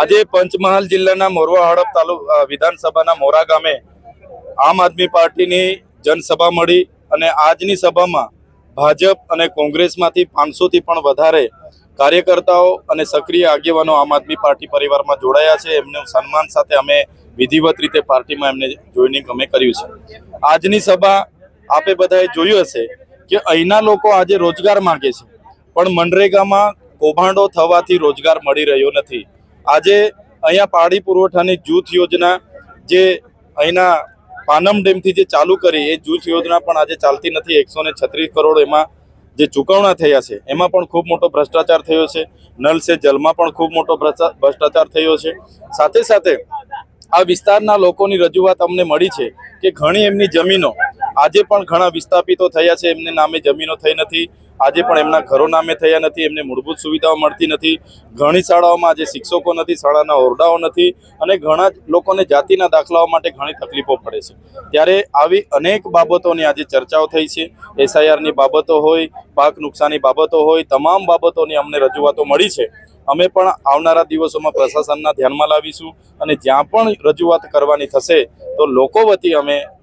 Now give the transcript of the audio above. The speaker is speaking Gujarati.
આજે પંચમહાલ જિલ્લાના મોરવા હડપ તાલુકા વિધાનસભાના મોરા ગામે આમ આદમી પાર્ટીની જનસભા મળી અને આજની સભામાં ભાજપ અને કોંગ્રેસમાંથી પાંચસોથી પણ વધારે કાર્યકર્તાઓ અને સક્રિય આગેવાનો આમ આદમી પાર્ટી પરિવારમાં જોડાયા છે. એમનું સન્માન સાથે અમે વિધિવત રીતે પાર્ટીમાં એમને જોઈનિંગ અમે કર્યું છે. આજની સભા આપે બધાએ જોયું હશે કે અહીંના લોકો આજે રોજગાર માગે છે. પણ મનરેગામાં કૌભાંડો થવાથી રોજગાર મળી રહ્યો નથી. આજે અહીંયા પાણી પુરવઠાની જૂથ યોજના જે અહીંના પાનમ ડેમથી જે ચાલુ કરી, એ જૂથ યોજના પણ આજે ચાલતી નથી. એકસો છત્રીસ કરોડ એમાં જે ચૂકવણા થયા છે, એમાં પણ ખૂબ મોટો ભ્રષ્ટાચાર થયો છે. નલ સે જલમાં પણ ખૂબ મોટો ભ્રષ્ટા- ભ્રષ્ટાચાર થયો છે. સાથે સાથે આ વિસ્તારના લોકોની રજૂઆત અમને મળી છે કે ઘણી એમની જમીનો આજે પણ ઘણા વિસ્થાપિતો થયા છે, એમને નામે જમીનો થઈ નથી. આજે પણ એમના ઘરો નામે થયા નથી, એમને મૂળભૂત સુવિધાઓ મળતી નથી. ઘણી શાળાઓમાં આજે શિક્ષકો નથી, શાળાના ઓરડાઓ નથી અને ઘણા લોકોને જાતિના દાખલાઓ માટે ઘણી તકલીફો પડે છે. ત્યારે આવી અનેક બાબતોની આજે ચર્ચાઓ થઈ છે. એસઆઈઆરની બાબતો હોય, પાક નુકસાની બાબતો હોય, તમામ બાબતોની અમને રજૂઆતો મળી છે. અમે પણ આવનારા દિવસોમાં પ્રશાસનના ધ્યાનમાં લાવીશું અને જ્યાં પણ રજૂઆત કરવાની થશે, તો લોકો વતી અમે